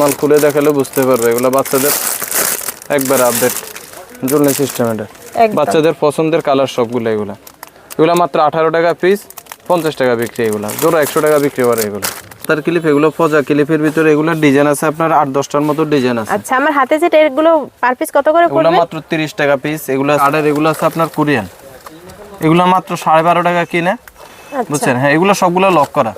মাল খুলে দেখালে বুঝতে পারবে এগুলো বাচ্চাদের একবার আপডেট ঝুলনি সিস্টেম এটা। বাচ্চাদের পছন্দের কালার সবগুলো এগুলো। এগুলো মাত্র আঠারো টাকা পিস পঞ্চাশ টাকা বিক্রি এগুলো। জোড়া একশো টাকা বিক্রি করে এগুলো। তার ক্লিপ এগুলো ফজা ক্লিপের ভিতরে এগুলো ডিজাইন আছে আপনার আট দশটার মতো ডিজাইন আছে। আচ্ছা আমার হাতে যেটা এগুলো পার পিস কত করে এগুলো পড়বে? মাত্র তিরিশ টাকা পিস এগুলো আটের এগুলো আছে আপনার কোরিয়ান। এগুলো মাত্র সাড়ে বারো টাকা কিনে। আচ্ছা। বুঝছেন? হ্যাঁ এগুলো সবগুলো লক করা।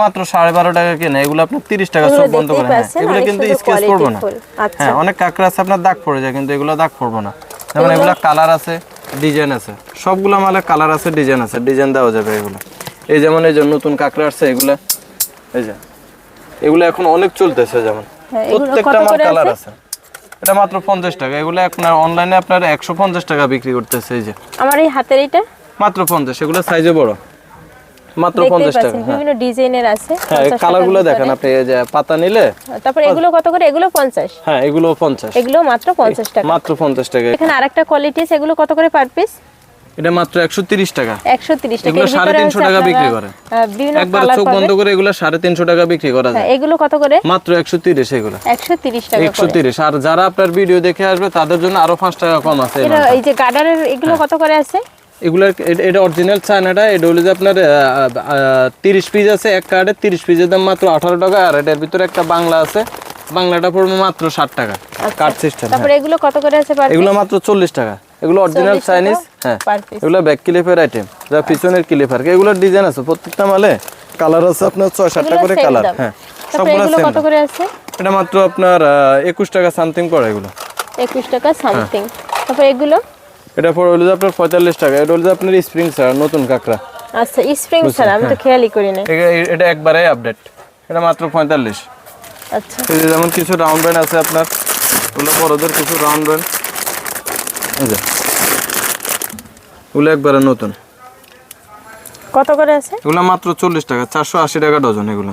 মাত্র সাড়ে বারো টাকা কিনে এগুলো আপনার তিরিশ টাকা সব বন্ধ করে হ্যাঁ। এগুলো কিন্তু স্কেচ পড়বে না। full। আচ্ছা। হ্যাঁ অনেক কাঁকড়া আছে আপনার দাগ পড়ে যায় কিন্তু এগুলো দাগ পড়বে না। যেমন এগুলো? কালার আছে ডিজাইন আছে। সবগুলো মালে কালার আছে ডিজাইন আছে ডিজাইন দেওয়া যাবে এগুলো। এই যেমন এই যে নতুন কাঁকড়া আছে এগুলা এই যে এগুলো এখন অনেক চলতেছে যেমন। হ্যাঁ, প্রত্যেকটা মাল কালার আছে? এটা মাত্র পঞ্চাশ টাকা। এগুলো এখন অনলাইনে আপনার একশো পঞ্চাশ টাকা বিক্রি করতেছে এই যে। আমার এই হাতের এটা মাত্র পঞ্চাশ এগুলো সাইজে বড়। মাত্র দেখতেই পঞ্চাশ টাকা হ্যাঁ। বিভিন্ন ডিজাইনের আছে হ্যাঁ 50 টাকার কালারগুলো ভিতরে। দেখেন আপনি এই যে পাতা নিলে। তারপর এগুলো কত করে? এগুলো পঞ্চাশ। হ্যাঁ এগুলো পঞ্চাশ। এগুলো মাত্র পঞ্চাশ টাকা। মাত্র পঞ্চাশ টাকা। এখানে আরেকটা কোয়ালিটি আছে এগুলো কত করে পার পিস এটা মাত্র একশো তিরিশ টাকা। একশো তিরিশ টাকা। এগুলো এর সাড়ে ভিতরে তিনশো হচ্ছে টাকা বিক্রি করে। বিভিন্ন একবার চোখ বন্ধ করে এগুলো সাড়ে তিনশো টাকা বিক্রি করা যায়। হ্যাঁ, এগুলো কত করে? মাত্র একশো তিরিশ এগুলো। একশো তিরিশ টাকা একশো করে তিরিশ। আর যারা আপনার ভিডিও দেখে আসবে তাদের জন্য আরও পাঁচ টাকা কম আছে। এই যে গার্ডারের এগুলো হ্যাঁ। কত করে আছে? এগুলো এটা অরিজিনাল চায়নাটা এটা হলো যে আপনার তিরিশ পিস আছে এক কার্ডে তিরিশ পিসের দাম মাত্র আঠারো টাকা আর এটার ভিতরে একটা বাংলা আছে। বাংলাটা পড়বে মাত্র ষাট টাকা কার্ড সিস্টেম তারপরে এগুলো কত করে আছে এগুলো মাত্র চল্লিশ টাকা। এগুলো অরিজিনাল চাইনিজ হ্যাঁ। এগুলো ব্যাক ক্লিপের আইটেম যা পিছনের ক্লিপার এগুলোর ডিজাইন আছে প্রত্যেকটা মালে কালার আছে আপনার ছয় সাতটা করে কালার হ্যাঁ। সবগুলো কত করে আছে? এটা মাত্র আপনার একুশ টাকা সামথিং পড়ে এগুলো। একুশ টাকা হ্যাঁ। সামথিং তারপর এগুলো? এটা পড়ে হলো আপনার পঁয়তাল্লিশ টাকা এটা হলো আপনার স্প্রিং স্যার নতুন কাঁকড়া। আচ্ছা স্প্রিং ছাড়া আমি তো হ্যাঁ। খেয়ালই করি না এটা একবারে আপডেট এটা মাত্র পঁয়তাল্লিশ। আচ্ছা। এই যেমন কিছু রাউন্ড ব্যান্ড আছে আপনার ওগুলো বড়দের কিছু রাউন্ড ব্যান্ড এই যে। এগুলো একবারে নতুন। কত করে আছে? এগুলো মাত্র চল্লিশ টাকা চারশো আশি টাকা ডজন এগুলো।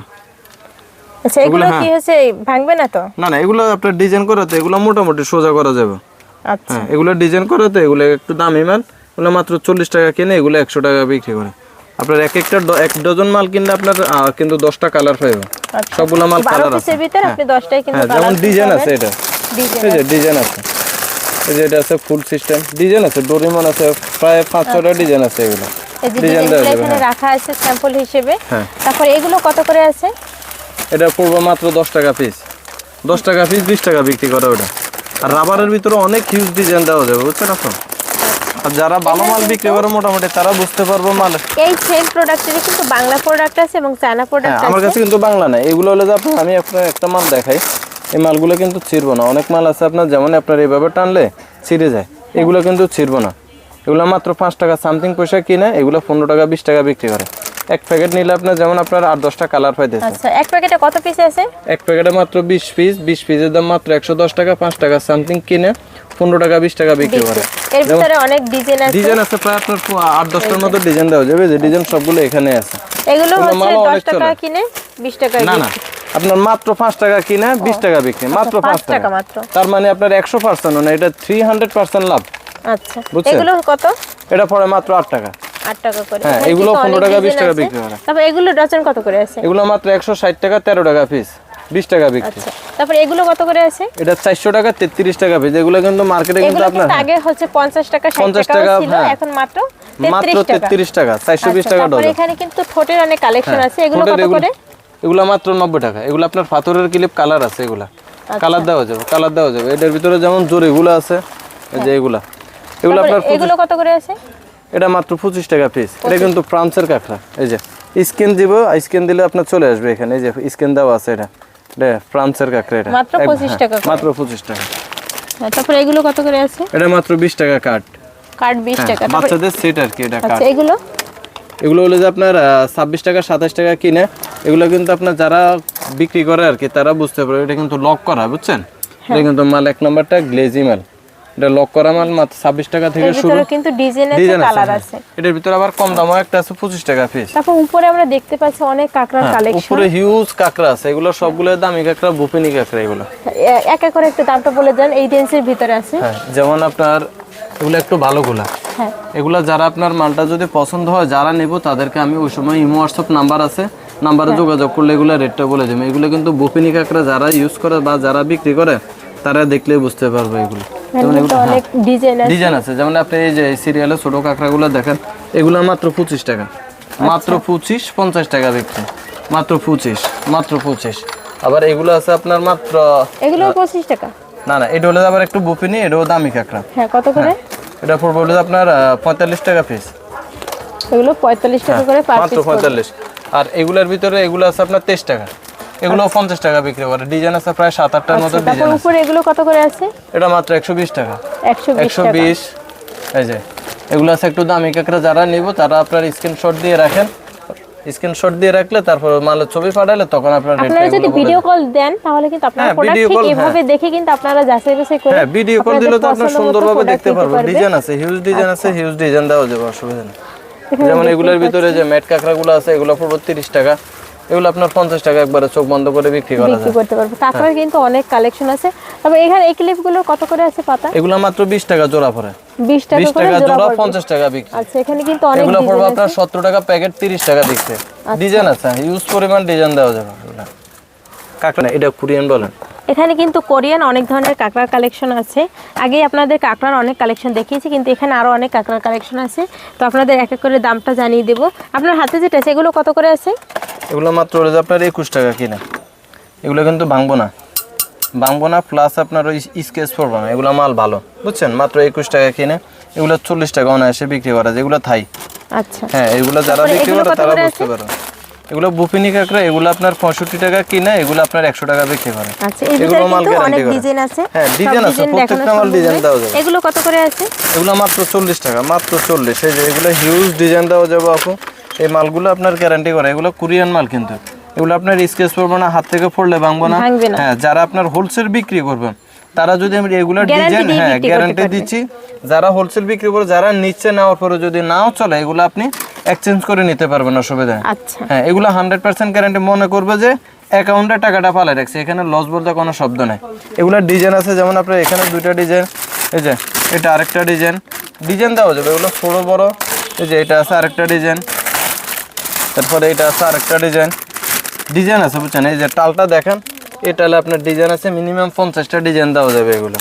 আচ্ছা এগুলো হ্যাঁ। কি হচ্ছে ভাঙবে না তো? না না এগুলো আপনার ডিজাইন করাতে এগুলো মোটামুটি সোজা করা যাবে। আচ্ছা। হ্যাঁ এগুলো ডিজাইন করাতে এগুলো একটু দামি মাল এগুলো মাত্র চল্লিশ টাকা কিনে এগুলো একশো টাকা বিক্রি করে। আপনার এক একটা এক ডজন মাল কিনলে আপনার কিন্তু দশটা কালার পাইবে। আচ্ছা। সবগুলো মাল কালার আছে। কিন্তু হ্যাঁ যেমন ডিজাইন আছে এটা। ডিজাইন আছে। এই যে এটা আছে ফুল সিস্টেম ডিজাইন আছে ডোরিমন আছে প্রায় পাঁচ ছটা ডিজাইন আছে এগুলো। এখানে হ্যাঁ। রাখা আছে স্যাম্পল হিসেবে। হ্যাঁ। তারপর এগুলো কত করে আছে? এটা পড়বে মাত্র দশ টাকা পিস দশ টাকা পিস বিশ টাকা বিক্রি করা ওটা। আর রাবারের ভিতরে অনেক হিউজ ডিজাইন দেওয়া যাবে বুঝছেন এখন আর যারা ভালো মাল বিক্রি করে মোটামুটি তারা বুঝতে পারব মাল। এই সেম প্রোডাক্টেরই কিন্তু বাংলা প্রোডাক্ট আছে এবং চায়না হ্যাঁ প্রোডাক্ট আমার কাছে কিন্তু বাংলা নাই। এগুলো হলো যে আপনার আমি আপনার একটা মাল দেখাই। এই মালগুলো কিন্তু ছিড়বো না। অনেক মাল আছে আপনার যেমন আপনার এইভাবে টানলে ছিঁড়ে যায়। এগুলো কিন্তু ছিড়বো না। এগুলো মাত্র পাঁচ টাকা সামথিং পয়সা কিনে এগুলো পনেরো টাকা বিশ টাকা বিক্রি করে। এক প্যাকেট নিলে আপনার যেমন আপনার আট দশটা কালার পাইতেছে। আচ্ছা এক প্যাকেটে কত পিস আছে? এক প্যাকেটে মাত্র বিশ পিস বিশ পিসের দাম মাত্র একশো দশ টাকা পাঁচ টাকা সামথিং কিনে পনেরো টাকা বিশ টাকা বিক্রি করে। এর ভিতরে অনেক ডিজাইন আছে। ডিজাইন আছে প্রায় আপনার আট দশটার মতো ডিজাইন দেওয়া যাবে যে ডিজাইন সবগুলো এখানে আছে। এগুলো এগুলো হচ্ছে দশ টাকা কিনে বিশ টাকা না না। আপনার মাত্র পাঁচ টাকা কিনে বিশ টাকা বিক্রি মাত্র আচ্ছা, পাঁচ টাকা টাকা। মাত্র। তার মানে আপনার একশো পার্সেন্ট না এটা থ্রি হান্ড্রেড পার্সেন্ট লাভ। আচ্ছা। এগুলো কত? এটা পড়ে মাত্র আট টাকা। আট টাকা করে। হ্যাঁ, এগুলো 15 টাকা, 20 টাকা বিক্রি এগুলো ডজন কত করে আছে? এগুলো মাত্র একশো ষাট টাকা তেরো টাকা পিস বিশ টাকা বিক্রি। আচ্ছা। তারপর এগুলো কত করে আছে? এটা চারশো টাকা তেত্রিশ টাকা পিস এগুলো কিন্তু মার্কেটে কিন্তু এগুলো আপনার আগে হচ্ছে পঞ্চাশ টাকা ষাট 50 টাকা ছিল হ্যাঁ। এখন মাত্র মাত্র তেত্রিশ টাকা। তেত্রিশ টাকা চারশো বিশ আচ্ছা, টাকা ডজন। এখানে কিন্তু ঠোঁটের অনেক কালেকশন আছে। এগুলো কত করে? এগুলো মাত্র নব্বই টাকা। এগুলো আপনার পাথরের ক্লিপ কালার আছে এগুলা। আচ্ছা। কালার দেওয়া যাবে কালার দেওয়া যাবে। এটার ভিতরে যেমন জরিগুলো আছে এই যে এগুলা। এগুলো আপনার এগুলো কত করে আছে? এটা মাত্র পঁচিশ টাকা পিস এটা কিন্তু ফ্রান্সের কাঁকড়া। এই যে স্ক্যান দিব স্ক্যান দিলে আপনার চলে আসবে এখানে। এই যে স্ক্যান দেওয়া আছে এটা। এটা ফ্রান্সের কাঁকড়া এটা। মাত্র 25 হ্যাঁ, টাকা মাত্র পঁচিশ টাকা। হ্যাঁ, তারপর এগুলো কত করে আছে? এটা মাত্র বিশ টাকা কাট কার্ড বিশ টাকা। বাচ্চাদের সেট আর কি এটা কাট আচ্ছা এগুলো? এগুলো হলো যে আপনার ছাব্বিশ টাকা সাতাশ টাকা কিনে এগুলো কিন্তু আপনার যারা বিক্রি করে আর কি তারা বুঝতে পারে এটা কিন্তু লক করা বুঝছেন? হ্যাঁ। এটা কিন্তু মাল এক নম্বরটা গ্লেজি মাল এটা লক করা মাল মাত্র ছাব্বিশ টাকা থেকে শুরু। কিন্তু ডিজাইন আছে কালার হ্যাঁ। আছে। এটার ভিতরে আবার কম দামও একটা আছে পঁচিশ টাকা পিস তারপর উপরে আমরা দেখতে পাচ্ছি অনেক কাঁকড়ার কালেকশন উপরে হিউজ কাঁকড়া আছে এগুলো সবগুলো দামি কাঁকড়া বুপিনি কাঁকড়া এগুলো। এক এক করে একটু দামটা বলে দেন এই রেঞ্জের ভিতরে আছে। হ্যাঁ যেমন আপনার এগুলো একটু ভালোগুলা হ্যাঁ। এগুলা যারা আপনার মালটা যদি পছন্দ হয় যারা নেব তাদেরকে আমি ওই সময় ইমো হোয়াটসঅ্যাপ নাম্বার আছে নাম্বারে যোগাযোগ করলে এগুলো রেটটা বলে দেবে। এগুলো কিন্তু বুফিনি কাঁকড়া যারা ইউজ করে বা যারা বিক্রি করে তারা দেখলে বুঝতে পারবে এগুলো। অনেক ডিজাইন আছে। যেমন আপনি এই যে সিরিয়ালে ছোট কাঁকড়াগুলো দেখেন এগুলো মাত্র পঁচিশ টাকা। মাত্র পঁচিশ পঞ্চাশ টাকা বিক্রি। মাত্র পঁচিশ মাত্র পঁচিশ। আবার এগুলো আছে আপনার মাত্র এগুলো পঁচিশ টাকা। না না এটা হলো আবার একটু বুপিনি এটাও দামি কাঁকড়া। হ্যাঁ কত করে? এটা পড়বে হলো আপনার পঁয়তাল্লিশ টাকা পিস এগুলো পঁয়তাল্লিশ টাকা করে মাত্র পঁয়তাল্লিশ। আর এগুলোর ভিতরে এগুলো আছে আপনার তেইশ টাকা। এগুলো পঞ্চাশ টাকা বিক্রি করে। ডিজাইন আছে প্রায় সাত আটটার মতো ডিজাইন আছে। উপরে এগুলো কত করে আছে? এটা মাত্র একশো বিশ টাকা। একশো বিশ একশো টাকা বিশ। এই যে এগুলো আছে একটু দামি কাঁকড়া যারা নিব তারা আপনার স্ক্রিনশট দিয়ে রাখেন। স্ক্রিনশট দিয়ে রাখলে তারপর মালের ছবি পাঠালে তখন আপনার রেটটা আপনারা যদি ভিডিও কল দেন তাহলে কিন্তু আপনারা হ্যাঁ, প্রোডাক্ট ঠিক call, এভাবে দেখে কিন্তু আপনারা যাচাই বাছাই করে হ্যাঁ ভিডিও কল দিলে তো আপনার সুন্দরভাবে দেখতে পারবেন। ডিজাইন আছে হিউজ ডিজাইন আছে হিউজ ডিজাইন দাও যাবে অসুবিধা নেই। যেমন এগুলোর ভিতরে যে ম্যাট কাঁকড়াগুলো আছে এগুলো পড়বে তিরিশ টাকা। এগুলো আপনার পঞ্চাশ টাকা একবারে চোখ বন্ধ করে বিক্রি করা বিক্রি করতে পারবে। কাঁকড়ার কিন্তু অনেক কালেকশন আছে। তবে এখানে এই ক্লিপগুলো কত করে আছে পাতা? এগুলো মাত্র বিশ টাকা জোড়া পড়ে। বিশ টাকা বিশ করে জোড়া জোড়া পড়বে। পঞ্চাশ টাকা বিক্রি। আচ্ছা এখানে কিন্তু অনেক এগুলো পড়বে আপনার টাকা প্যাকেট তিরিশ টাকা দিচ্ছে। ডিজাইন আছে ইউজ পরিমাণ ডিজাইন দেওয়া যাবে। কাঁকড়া এটা কোরিয়ান বলেন। এখানে কিন্তু কোরিয়ান অনেক ধরনের কাঁকড়ার কালেকশন আছে। আগেই আপনাদের কাঁকড়ার অনেক কালেকশন দেখিয়েছি কিন্তু এখানে আরও অনেক কাঁকড়ার কালেকশন আছে। তো আপনাদের এক এক করে দামটা জানিয়ে দেবো। আপনার হাতে যেটা আছে এগুলো কত করে আছে? এগুলো মাত্র যে আপনার একুশ টাকা কিনা। এগুলো কিন্তু ভাঙবো না। ভাঙবো না প্লাস আপনার ওই স্কেচ পড়ব না। এগুলো মাল ভালো বুঝছেন? মাত্র একুশ টাকা কিনে এগুলো চল্লিশ টাকা অনায়াসে বিক্রি করা যায়। এগুলো থাই। আচ্ছা। হ্যাঁ এগুলো যারা বিক্রি করে তারা বুঝতে পারে এগুলো বুপিনি কাঁকড়া এগুলো আপনার পঁয়ষট্টি টাকা কিনে এগুলো আপনার একশো টাকা বিক্রি করে। আচ্ছা এগুলো মাল হ্যাঁ, ডিজাইন আছে, প্রত্যেকটা মাল ডিজাইন দেওয়া যাবে। এগুলো কত করে আছে? এগুলো মাত্র চল্লিশ টাকা মাত্র চল্লিশ। এই যে এগুলো হিউজ ডিজাইন দেওয়া যাবে আপু। এই মালগুলো আপনার গ্যারান্টি করে। এগুলো কোরিয়ান মাল কিন্তু। এগুলো আপনার স্কেচ পড়বে না হাত থেকে পড়লে ভাঙবো না। হ্যাঁ যারা আপনার হোলসেল বিক্রি করবেন তারা যদি আমি রেগুলার ডিজাইন হ্যাঁ গ্যারান্টি দিচ্ছি যারা হোলসেল বিক্রি করে যারা নিচ্ছে নেওয়ার পরে যদি নাও চলে এগুলো আপনি এক্সচেঞ্জ করে নিতে পারবেন অসুবিধা আচ্ছা। হ্যাঁ এগুলো হান্ড্রেড পার্সেন্ট গ্যারান্টি মনে করবে যে অ্যাকাউন্টে টাকাটা পালাই রাখছে। এখানে লস বলতে কোনো শব্দ নেই। এগুলোর ডিজাইন আছে যেমন আপনার এখানে দুইটা ডিজাইন এই যে এটা আরেকটা ডিজাইন ডিজাইন দেওয়া যাবে এগুলো ছোট বড় এই যে এটা আছে আরেকটা ডিজাইন তারপরে এটা আছে আরেকটা ডিজাইন। ডিজাইন আছে বুঝছেন? এই যে টালটা দেখেন এই টালে আপনার ডিজাইন আছে মিনিমাম পঞ্চাশটা ডিজাইন দেওয়া যাবে এগুলো।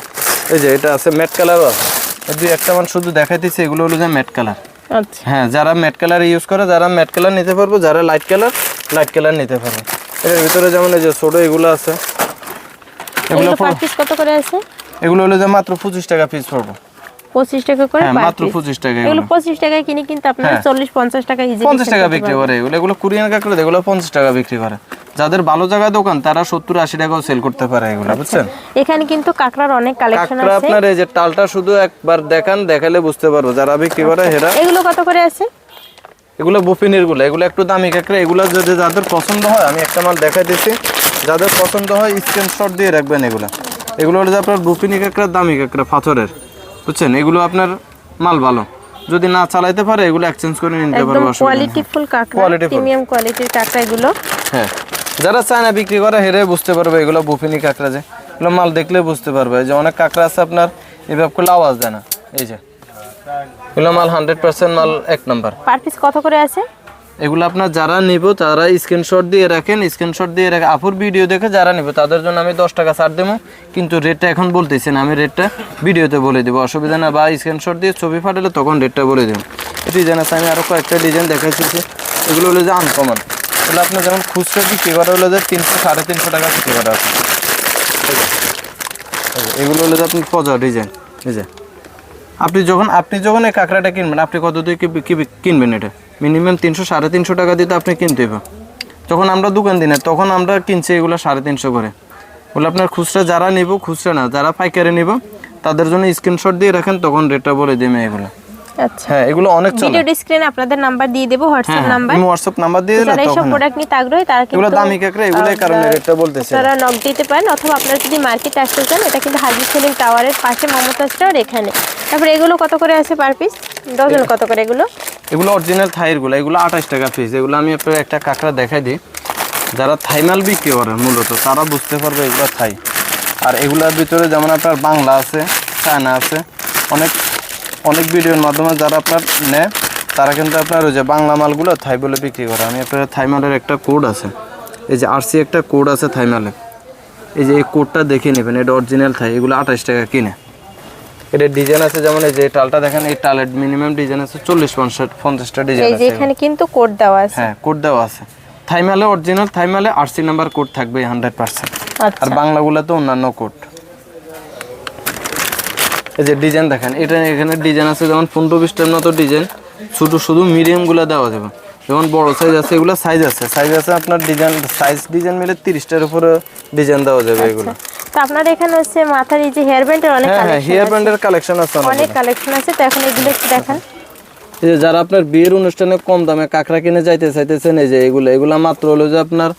এই যে এটা আছে ম্যাট কালারও আছে। এই দুই একটা মান শুধু দেখাইতেছি এগুলো হলো যে ম্যাট কালার। আচ্ছা। হ্যাঁ যারা ম্যাট কালার ইউজ করে যারা ম্যাট কালার নিতে পারব যারা লাইট কালার লাইট কালার নিতে পারবে। এর ভিতরে যেমন এই যে ছোট এগুলো আছে। এগুলো কত করে আছে? এগুলো হলো যে মাত্র পঁচিশ টাকা পিস পড়ব। পঁচিশ টাকা করে হ্যাঁ মাত্র। পঁচিশ টাকা এগুলো পঁচিশ টাকায় কিনে কিন্তু আপনারা হ্যাঁ। চল্লিশ পঞ্চাশ টাকা ইজি পঞ্চাশ টাকা বিক্রি করে এগুলো এগুলো কুরিয়ান কাকড়া এগুলো পঞ্চাশ টাকা বিক্রি করে। যাদের ভালো জায়গায় দোকান তারা সত্তর আশি টাকাও সেল করতে পারে এগুলো বুঝছেন? এখানে কিন্তু কাঁকড়ার অনেক কালেকশন আছে। আপনার এই যে টালটা শুধু একবার দেখান দেখালে বুঝতে পারব যারা বিক্রি করে হেরা। এগুলো কত করে আছে? এগুলো বুফিনেরগুলো এগুলো একটু দামি কাঁকড়া এগুলো যদি যাদের পছন্দ হয় আমি একটা মাল দেখাই দিচ্ছি যাদের পছন্দ হয় স্ক্রিনশট দিয়ে রাখবেন এগুলো। এগুলো হলো যে আপনার বুফিনি কাঁকড়া দামি কাঁকড়া পাথরের। বুঝছেন? এগুলো আপনার মাল ভালো। যদি না চালাইতে পারে এগুলো এক্সচেঞ্জ করে নিতে একদম পারব ফুল নেই। কোয়ালিটিফুল কাঁকড়া প্রিমিয়াম কোয়ালিটির কাঁকড়া এগুলো। হ্যাঁ। যারা চায়না বিক্রি করে হেরে বুঝতে পারবে এগুলো বুফিনি কাঁকড়া যে। এগুলো মাল দেখলে বুঝতে পারবে। এই যে অনেক কাঁকড়া আছে আপনার এভাবে করলে আওয়াজ দেয় না। এই যে। এগুলো মাল হান্ড্রেড পার্সেন্ট মাল এক নাম্বার পার পিস কত করে আছে? এগুলো আপনার যারা নিব, তারা স্ক্রিনশট দিয়ে রাখেন। স্ক্রিনশট দিয়ে রাখেন আপুর ভিডিও দেখে যারা নিব, তাদের জন্য আমি দশ টাকা ছাড় দেবো। কিন্তু রেটটা এখন বলতেছি না, আমি রেটটা ভিডিওতে বলে দেবো। অসুবিধা না, বা স্ক্রিনশট দিয়ে ছবি পাঠালে তখন রেটটা বলে দেবো। ডিজাইন আছে, আমি আরও কয়েকটা ডিজাইন দেখাইছি এগুলো হলো যে আনকমন এগুলো আপনার যেমন খুচরা বিক্রি করা হলো যে তিনশো, সাড়ে তিনশো টাকা বিক্রি করা আছে। এগুলো হলো যে আপনি পজা ডিজাইন যে। আপনি যখন আপনি যখন এই কাঁকড়াটা কিনবেন, আপনি কত দিয়ে কিনবেন এটা? মিনিমাম তিনশো, সাড়ে তিনশো টাকা দিতে আপনি কিনতে যখন আমরা দোকান দিনে তখন আমরা কিনছি এগুলো সাড়ে তিনশো করে। বলে আপনার খুচরা যারা নিব, খুচরা না, যারা পাইকারি নিব, তাদের জন্য স্ক্রিনশট দিয়ে রাখেন, তখন রেটটা বলে দেবে এগুলো। হ্যাঁ এগুলো অনেক চলে। ভিডিও স্ক্রিনে আপনাদের নাম্বার দিয়ে দেবো হোয়াটসঅ্যাপ নাম্বার হোয়াটসঅ্যাপ নাম্বার দিয়ে দিলে তখন প্রোডাক্ট নিতে আগ্রহী তারা এগুলো দামি কাঁকড়া এগুলোই কারণে রেটটা বলতেছে। তারা নক দিতে পারেন অথবা আপনারা যদি মার্কেটে আসতে চান এটা কিন্তু হাজি সেলিম টাওয়ারের পাশে মমতাজ টাওয়ার এখানে। তারপরে এগুলো কত করে আছে পার পিস ডজন কত করে এগুলো? এগুলো অরিজিনাল থাইরগুলো এগুলো আঠাশ টাকা পিস এগুলো আমি আপনার একটা কাঁকড়া দেখাই দিই। যারা থাই মাল বিক্রি করে মূলত তারা বুঝতে পারবে এগুলো থাই আর এগুলোর ভিতরে যেমন আপনার বাংলা আছে চায়না আছে অনেক অনেক ভিডিওর মাধ্যমে যারা আপনার নেয় তারা কিন্তু আপনার ওই যে বাংলা মালগুলো থাই বলে বিক্রি করে। আমি আপনার থাইমালের একটা কোড আছে। এই যে আরসি একটা কোড আছে থাইমালে। এই যে এই কোডটা দেখে নেবেন এটা অরিজিনাল থাই এগুলো আঠাশ টাকা কিনে। এটা ডিজাইন আছে যেমন এই যে টালটা দেখেন এই টালের মিনিমাম ডিজাইন আছে চল্লিশ পঞ্চাশ পঞ্চাশটা ডিজাইন আছে এখানে কিন্তু কোড দেওয়া আছে। হ্যাঁ কোড দেওয়া আছে। থাইমালে অরিজিনাল থাইমালে আরসি নাম্বার কোড থাকবে হান্ড্রেড পার্সেন্ট আর আচ্ছা। বাংলাগুলোতে অন্যান্য কোড। এই যে ডিজাইন দেখেন এটা এখানে ডিজাইন আছে যেমন পনেরো বিশটার মতো ডিজাইন। ছোটো শুধু মিডিয়ামগুলো দেওয়া যাবে। যেমন বড় সাইজ আছে এগুলো সাইজ আছে। সাইজ আছে আপনার ডিজাইন সাইজ ডিজাইন মিলে তিরিশটার উপরে ডিজাইন দেওয়া যাবে এগুলো। তো আপনার এখানে হচ্ছে মাথার এই যে হেয়ার ব্যান্ডের অনেক হ্যাঁ কালেকশন হেয়ার ব্যান্ডের কালেকশন আছে অনেক অনেক কালেকশন আছে তো এখন এগুলো একটু দেখান। এই যে যারা আপনার বিয়ের অনুষ্ঠানে কম দামে কাঁকড়া কিনে যাইতে চাইতেছেন এই যে এগুলো এগুলো মাত্র হলো যে আপনার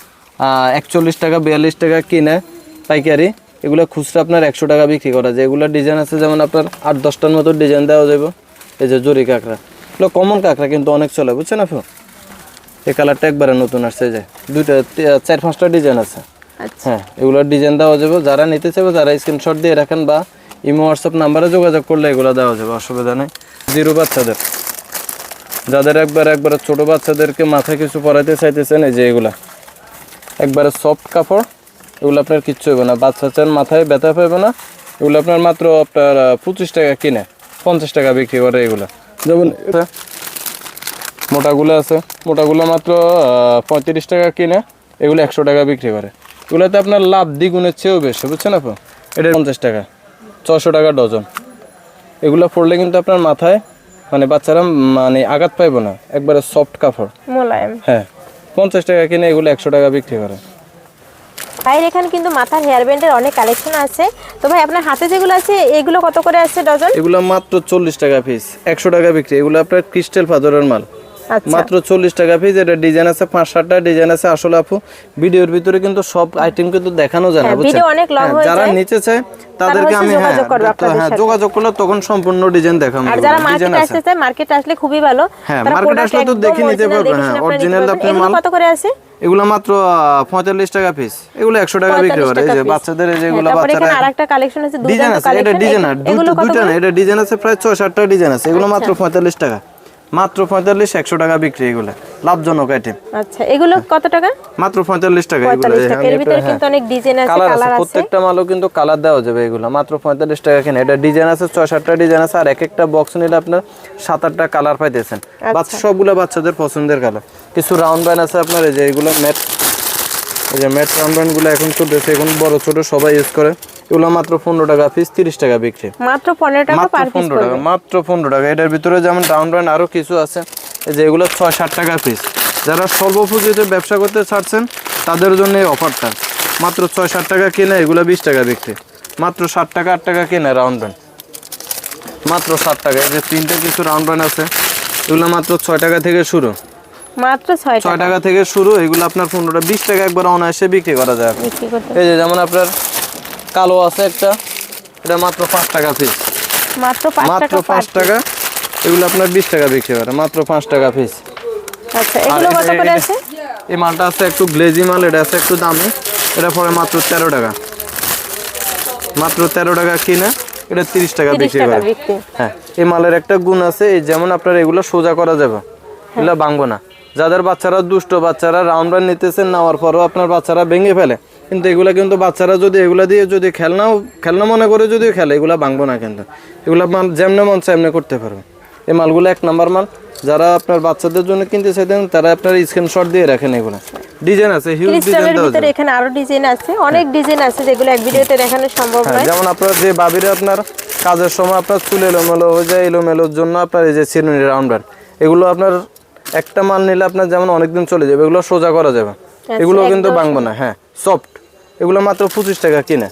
একচল্লিশ টাকা বিয়াল্লিশ টাকা কিনে পাইকারি। এগুলো খুচরা আপনার একশো টাকা বিক্রি করা যায়। এগুলো ডিজাইন আছে যেমন আপনার আট দশটার মতো ডিজাইন দেওয়া যাবে এই যে জরি কাঁকড়া। এগুলো কমন কাঁকড়া কিন্তু অনেক চলে বুঝছেন আপু? এই কালারটা একবারে নতুন আসছে এই যে দুইটা চার পাঁচটা ডিজাইন আছে। আচ্ছা। হ্যাঁ এগুলোর ডিজাইন দেওয়া যাবে যারা নিতে চাইবে যারা স্ক্রিনশট দিয়ে রাখেন বা ইমো হোয়াটসঅ্যাপ নাম্বারে যোগাযোগ করলে এগুলো দেওয়া যাবে অসুবিধা নেই। জিরো বাচ্চাদের। যাদের একবার একবারে ছোট বাচ্চাদেরকে মাথায় কিছু পরাইতে চাইতেছেন এই যে এগুলা। একবারে সফট কাপড়। এগুলো আপনার কিচ্ছু হবে না। বাচ্চা চান মাথায় ব্যথা পাবে না। এগুলো আপনার মাত্র আপনার পঁচিশ টাকা কিনে। পঞ্চাশ টাকা বিক্রি করে এগুলো। যেমন মোটাগুলো আছে। মোটাগুলো মাত্র পঁয়ত্রিশ টাকা কিনে। এগুলো একশো টাকা বিক্রি করে। এগুলোতে আপনার লাভ দ্বিগুণের চেয়েও বেশি বুঝছেন আপু? এটা পঞ্চাশ টাকা। ছশো টাকা ডজন। এগুলো পড়লে কিন্তু আপনার মাথায় মানে বাচ্চারা মানে আঘাত পাইবো না। একবারে সফট কাপড়। হ্যাঁ। পঞ্চাশ টাকা কিনে এগুলো একশো টাকা বিক্রি করে। ভাইয়ের এখানে কিন্তু মাথার হেয়ার ব্যান্ডের অনেক কালেকশন আছে। তো ভাই, আপনার হাতে যেগুলো আছে, এগুলো কত করে আছে ডজন? এগুলো মাত্র চল্লিশ টাকা পিস একশো টাকা বিক্রি। এগুলো আপনার ক্রিস্টাল ফাদরের মাল। মাত্র চল্লিশ টাকা পিস এটা ডিজাইন আছে পাঁচ সাতটা ডিজাইন আছে। আসলে আপু ভিডিওর ভিতরে কিন্তু সব আইটেম কিন্তু দেখানো যায় না হ্যাঁ, বুঝছেন? হ্যাঁ, যারা। নিতে চায় তাদেরকে আমি হ্যাঁ যোগাযোগ করলে তখন সম্পূর্ণ ডিজাইন দেখাবো আর যারা মার্কেটে আসতে আসলে খুবই ভালো। হ্যাঁ, product আসলে তো দেখে নিতে হ্যাঁ। আপনার এগুলো মাল। কত করে আছে? এগুলো মাত্র পঁয়তাল্লিশ টাকা পিস এগুলো একশো টাকা বিক্রি করে এই যে বাচ্চাদের এই যেগুলো বাচ্চারা আরেকটা কালেকশন আছে ডিজাইন আছে। এটা এগুলো কত দুইটা না এটা ডিজাইন আছে প্রায় ছয় সাতটা ডিজাইন আছে। এগুলো মাত্র পঁয়তাল্লিশ টাকা। মাত্র পঁয়তাল্লিশ একশো টাকা বিক্রি এগুলো। লাভজনক আইটেম আচ্ছা এগুলো কত টাকা? মাত্র পঁয়তাল্লিশ টাকা এগুলো। এর ভিতরে কিন্তু অনেক ডিজাইন আছে কালার আছে প্রত্যেকটা মালও কিন্তু কালার দেওয়া যাবে এগুলো। মাত্র পঁয়তাল্লিশ টাকা কিনে এটা ডিজাইন আছে ছয় সাতটা ডিজাইন আছে আর এক একটা বক্স নিলে আপনার সাত আটটা কালার পাইতেছেন। আচ্ছা। বাচ্চা সবগুলো বাচ্চাদের পছন্দের কালার কিছু রাউন্ড ব্যান আছে আপনার এই যে এগুলো ম্যাট এই যে ম্যাট রাউন্ড ব্যানগুলো এখন চলতেছে। এখন বড় ছোট সবাই ইউজ করে। এগুলো মাত্র পনেরো টাকা পিস তিরিশ টাকা বিক্রি। মাত্র পনেরো টাকা মাত্র পনেরো টাকা মাত্র পনেরো টাকা। এটার ভিতরে যেমন রাউন্ড ব্যান্ড আরও কিছু আছে এই যে এগুলো ছয় ষাট টাকা পিস যারা স্বল্প পুঁজিতে ব্যবসা করতে ছাড়ছেন তাদের জন্য এই অফারটা মাত্র ছয় ষাট টাকা কিনে এগুলো বিশ টাকা বিক্রি। মাত্র ষাট টাকা আট টাকা কিনে রাউন্ড ব্যান্ড মাত্র ষাট টাকা। এই যে তিনটে কিছু রাউন্ড ব্যান্ড আছে এগুলো মাত্র ছয় টাকা থেকে শুরু। মাত্র ছয় টাকা। থেকে শুরু এগুলো আপনার পনেরোটা বিশ টাকা একবার অনায়াসে বিক্রি করা যায়। এই যে যেমন আপনার কালো আছে একটা। এটা মাত্র পাঁচ টাকা পিস মাত্র পাঁচ মাত্র টাকা পাঁচ টাকা। এগুলো আপনার বিশ টাকা বিক্রি করে মাত্র পাঁচ টাকা পিস আচ্ছা এগুলো কত করে আছে? এই মালটা আছে একটু গ্লেজি মাল এটা আছে একটু দামি। এটা পরে মাত্র তেরো টাকা। মাত্র তেরো টাকা কিনে এটা তিরিশ টাকা বিক্রি করে হ্যাঁ। এই মালের একটা গুণ আছে এই যেমন আপনার এগুলো সোজা করা যাবে এগুলো ভাঙবো না। যাদের বাচ্চারা দুষ্ট বাচ্চারা রাউন্ড রান নিতেছেন নেওয়ার পরও আপনার বাচ্চারা ভেঙে ফেলে। কিন্তু এগুলা কিন্তু বাচ্চারা যদি এগুলা দিয়ে যদি খেলনাও খেলনা মনে করে যদি খেলে এগুলা ভাঙবো না কিন্তু। এগুলা মাল যেমনে মন সেমনে করতে পারবে এই মালগুলো এক নাম্বার মাল। যারা আপনার বাচ্চাদের জন্য কিনতে চাইতেন তারা আপনার স্ক্রিনশট দিয়ে রাখেন এগুলো। ডিজাইন আছে হিউজ ডিজাইন ভিতরে এখানে আরও ডিজাইন আছে অনেক ডিজাইন আছে যেগুলো এক ভিডিওতে দেখানো সম্ভব হ্যাঁ, নয়। যেমন আপনার যে বাবিরে আপনার কাজের সময় আপনার চুল এলোমেলো হয়ে যায় এলোমেলোর জন্য আপনার এই যে চিরুনি রাউন্ড ব্যান্ড এগুলো আপনার একটা মাল নিলে আপনার যেমন অনেকদিন চলে যাবে এগুলো সোজা করা যাবে। এগুলো কিন্তু ভাঙবো না হ্যাঁ সফট এগুলো মাত্র পঁচিশ টাকা কিনে।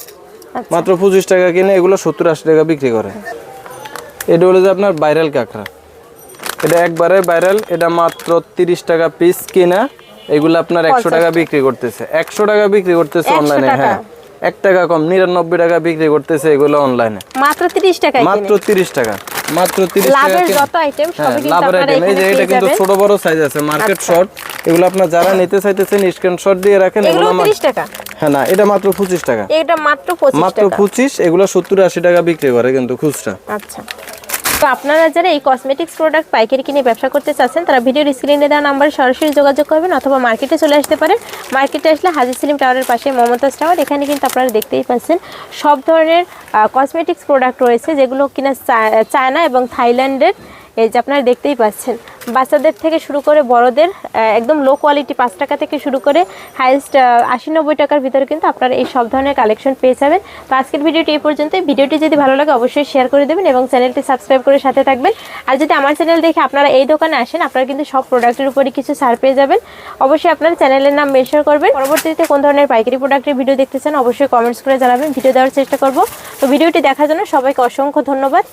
মাত্র পঁচিশ টাকা কিনে এগুলো সত্তর আশি টাকা বিক্রি করে। এটা হলো যে আপনার ভাইরাল কাঁকড়া। এটা একবারে ভাইরাল এটা মাত্র তিরিশ টাকা পিস কিনা এগুলো আপনার একশো টাকা বিক্রি করতেছে। একশো টাকা বিক্রি করতেছে অনলাইনে হ্যাঁ। এক টাকা কম নিরানব্বই টাকা বিক্রি করতেছে এগুলো অনলাইনে মাত্র তিরিশ টাকায় মাত্র তিরিশ টাকা। মাত্র তিরিশ টাকা লাভের যত আইটেম হ্যাঁ লাভের আইটেম এই যে এটা কিন্তু ছোট বড় সাইজ আছে মার্কেট শর্ট এগুলো আপনার যারা নিতে চাইতেছেন স্ক্রিনশট দিয়ে রাখেন এগুলো এগুলো আমার- তিরিশ টাকা। হ্যাঁ না এটা মাত্র পঁচিশ টাকা। এটা মাত্র পঁচিশ মাত্র টাকা। পঁচিশ এগুলো সত্তর আশি টাকা বিক্রি করে কিন্তু খুচরা। আচ্ছা। তো আপনারা যারা এই কসমেটিক্স প্রোডাক্ট পাইকারি কিনে ব্যবসা করতে চাচ্ছেন তারা ভিডিওর স্ক্রিনে দেওয়া নাম্বারে সরাসরি যোগাযোগ করবেন অথবা মার্কেটে চলে আসতে পারেন। মার্কেটে আসলে হাজির সিলিম টাওয়ারের পাশে মমতাজ টাওয়ার এখানে কিন্তু আপনারা দেখতেই পাচ্ছেন সব ধরনের কসমেটিক্স প্রোডাক্ট রয়েছে যেগুলো কিনা চায়না এবং থাইল্যান্ডের এই যে আপনারা দেখতেই পাচ্ছেন। বাচ্চাদের থেকে শুরু করে বড়দের একদম লো কোয়ালিটি পাঁচ টাকা থেকে শুরু করে হাইয়েস্ট আশি নব্বই টাকার ভিতরে কিন্তু আপনারা এই সব ধরনের কালেকশন পেয়ে যাবেন। তো আজকের ভিডিওটি এই পর্যন্তই। ভিডিওটি যদি ভালো লাগে অবশ্যই শেয়ার করে দেবেন এবং চ্যানেলটি সাবস্ক্রাইব করে সাথে থাকবেন। আর যদি আমার চ্যানেল দেখে আপনারা এই দোকানে আসেন, আপনারা কিন্তু সব প্রোডাক্টের উপরে কিছু ছাড় পেয়ে যাবেন। অবশ্যই আপনার চ্যানেলের নাম মেনশন করবেন। পরবর্তীতে কোন ধরনের পাইকারি প্রোডাক্টের ভিডিও দেখতে চান, অবশ্যই কমেন্টস করে জানাবেন। ভিডিও দেওয়ার চেষ্টা করব। তো ভিডিওটি দেখার জন্য সবাইকে অসংখ্য ধন্যবাদ।